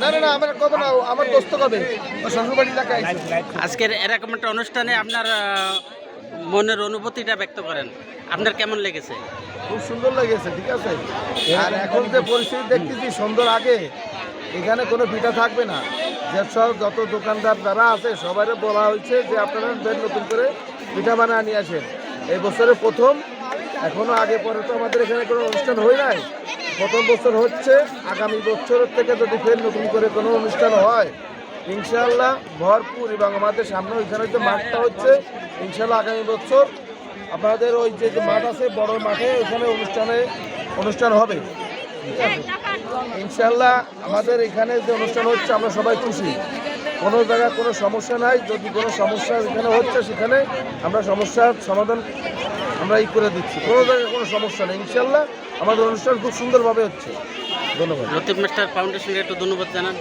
না না না আমার কবে না আমার দোস্ত কবে? শ্বশুরবাড়ি এলাকায় আজকের এরকম একটা অনুষ্ঠানে আপনার মনের অনুভূতিটা ব্যক্ত করেন। আপনার কেমন লেগেছে? খুব সুন্দর লেগেছে ঠিক আছে? আর এখন যে পরিস্থিতি দেখতেছি সুন্দর আগে এখানে কোনো পিঠা থাকবে না। যেসব যত দোকানদার যারা আছে সবাই বলা হয়েছে যে আপনারা নতুন করে পিঠা বানা নিয়ে আসেন। এই বছরের প্রথম এখনও আগে পরে তো আমাদের এখানে কোনো অনুষ্ঠান হয় নাই। প্রথম বছর হচ্ছে, আগামী বছরের থেকে যদি ফের নতুন করে কোনো অনুষ্ঠান হয় ইনশাল্লাহ ভরপুর এবং আমাদের সামনে ওইখানে যে মাঠটা হচ্ছে ইনশাল্লাহ আগামী বছর আপনাদের ওই যে মাঠ আছে, বড় মাঠে ওইখানে অনুষ্ঠানে, অনুষ্ঠান হবে। ইনশাল্লাহ আমাদের এখানে যে অনুষ্ঠান হচ্ছে, আমরা সবাই খুশি। কোনো জায়গায় কোনো সমস্যা নাই, যদি কোনো সমস্যা এখানে হচ্ছে, সেখানে আমরা সমস্যার সমাধান আমরা ই করে দিচ্ছি। কোনো জায়গায় কোনো সমস্যা নেই। ইনশাল্লাহ আমাদের অনুষ্ঠান খুব সুন্দরভাবে হচ্ছে। ধন্যবাদ। লতিফ মাস্টার ফাউন্ডেশনকে একটু ধন্যবাদ জানান।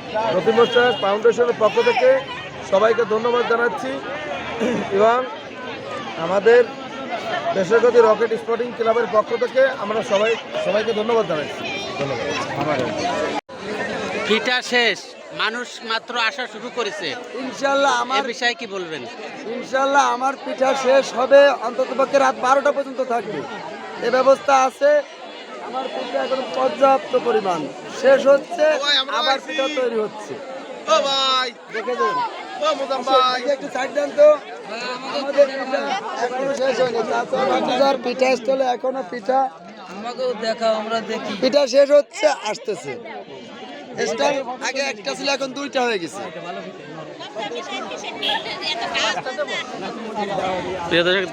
প্রতিষ্ঠান ফাউন্ডেশনের পক্ষ থেকে সবাইকে ধন্যবাদ জানাচ্ছি। এবং আমাদের বেসরকারি রকেট স্পোর্টিং ক্লাবের পক্ষ থেকে আমরা সবাই সবাইকে ধন্যবাদ জানাচ্ছি। ধন্যবাদ। পিঠা শেষ। মানুষ মাত্র আসা শুরু করেছে। ইনশাল্লাহ আমার বিষয়ে কি বলবেন? ইনশাল্লাহ আমার পিঠা শেষ হবে অন্তত পক্ষে রাত বারোটা পর্যন্ত থাকবে। এ ব্যবস্থা আছে। আমার পিঠা এখন পর্যাপ্ত পরিমাণ। শেষ হচ্ছে আবার পিঠা তৈরি হচ্ছে। ও ভাই। দেখে দেন ও মোদাম ভাই। একটু সাইড দেন তো। আমাদের পিঠা এখনও শেষ হয়নি। তাছাড়া পিঠা এখনও পিঠা আমাকেও দেখাও আমরা দেখি। পিঠা শেষ হচ্ছে আসতেছে। স্টল আগে একটা ছিল, এখন দুইটা হয়ে গেছে।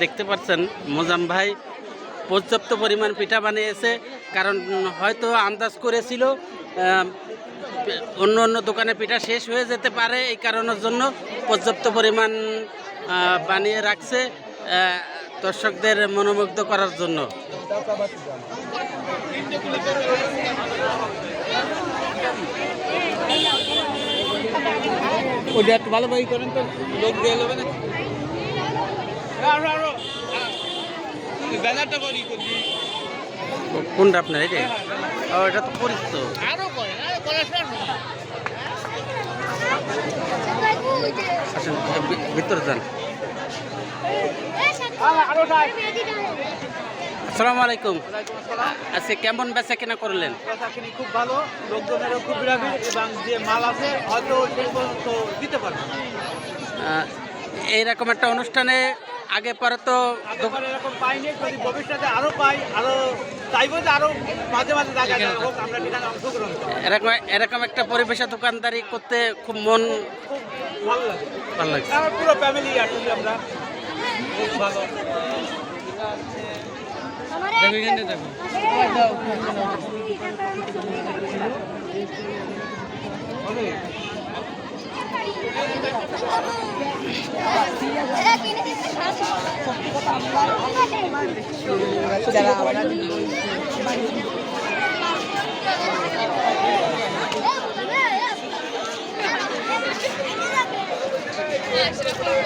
দেখতে পাচ্ছেন মোজাম ভাই পর্যাপ্ত পরিমাণ পিঠা বানিয়েছে, কারণ হয়তো আন্দাজ করেছিল অন্য অন্য দোকানে পিঠা শেষ হয়ে যেতে পারে, এই কারণের জন্য পর্যাপ্ত পরিমাণ বানিয়ে রাখছে দর্শকদের মনোমুগ্ধ করার জন্য। ওটা একটু ভালোভাবে করেন তো লোক দিয়ে নেবে না ব্যানারটা করি করবি। কোনটা আপনার এটা? ও এটা তো পরিচিত। আরও করেন আরও করার আসেন ভিতরে যান। আসসালামু আলাইকুম। আজকে কেমন বেচা কেনা করলেন? খুব ভালো লোকজনেরও খুব বিরামি এবং যে মাল আছে হয়তো দিতে পারবে এইরকম একটা অনুষ্ঠানে আগে পরে তো এরকম পাইনি যদি ভবিষ্যতে আরও পাই আরও চাইব যে আরও মাঝে মাঝে জায়গায় হোক আমরা সেখানে অংশগ্রহণ এরকম এরকম একটা পরিবেশে দোকানদারি করতে খুব মন খুব ভালো লাগে। ভালো আমার পুরো ফ্যামিলি আসছি আমরা খুব ভালো।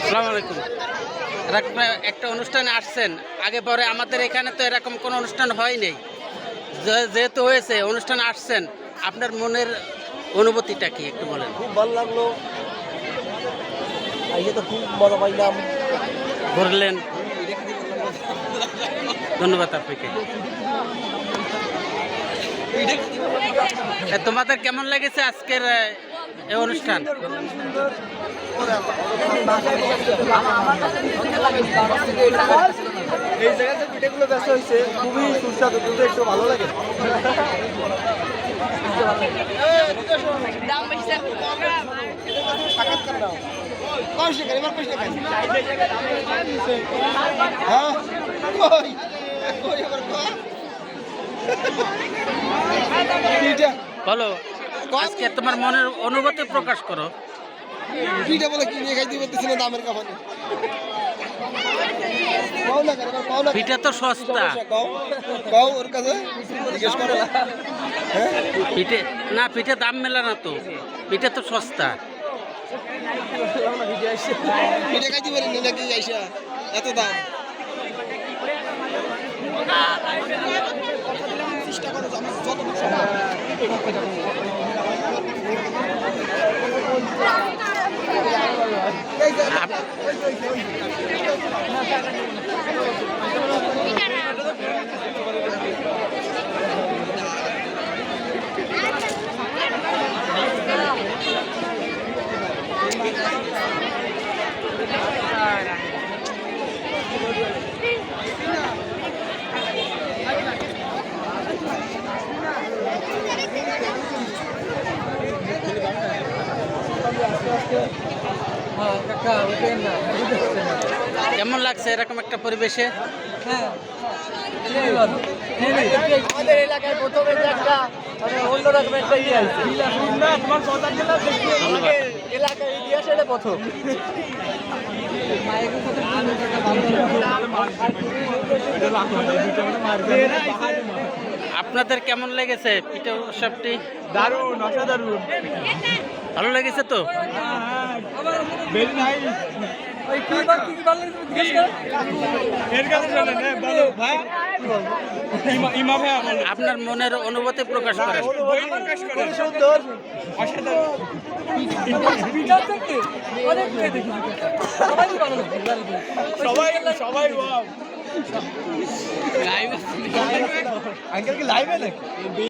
আসসালামু আলাইকুম। এরকম একটা অনুষ্ঠানে আসছেন। আগে পরে আমাদের এখানে তো এরকম কোনো অনুষ্ঠান হয়নি। যেহেতু হয়েছে অনুষ্ঠানে আসছেন। আপনার মনের অনুভূতিটা কি একটু বলেন? খুব ভালো লাগল। আজকে তো খুব মজা পাইলাম। ঘুরলেন। ধন্যবাদ আপনাকে। তোমাদের কেমন লেগেছে আজকের এই অনুষ্ঠান। এই জায়গায় যে পিঠেগুলো ব্যস্ত হয়েছে খুবই সুস্বাদু কিন্তু একটু ভালো লাগে। হ্যাঁ? বলো। আজকে তোমার মনের অনুভূতি প্রকাশ করো। পিঠা বলে কিনে খাইতে পারতেছি না দামের পিঠা তো সস্তা। কও। ওর কাছে জিজ্ঞেস করো। হ্যাঁ? পিঠে না পিঠে দাম মেলা না তো। পিঠে তো সস্তা। পিঠা খাইতে পারিনি নাকি আইসা এত দাম? চেষ্টা করো আমি যতটুকু সম্ভব কেমন লাগছে এরকম একটা পরিবেশে? আমাদের এলাকায় প্রথমে একটা মানে অন্যরকম একটা ইয়ে আছে। এলাকার ইতিহাসে এটা প্রথম। আপনাদের কেমন লেগেছে পিঠা উৎসবটি? দারুণ অসাধারণ। ভালো লেগেছে তো? ভেরি নাইস এর কাছে শোনেন হ্যাঁ, বলো ভাই। ইমা ইমা ভাই আপনার মনের অনুভূতি প্রকাশ করেন প্রকাশ করেন সুন্দর অসাধারণ। সবাই সবাই ওয়াও আঙ্কেল কি লাইভে নাকি?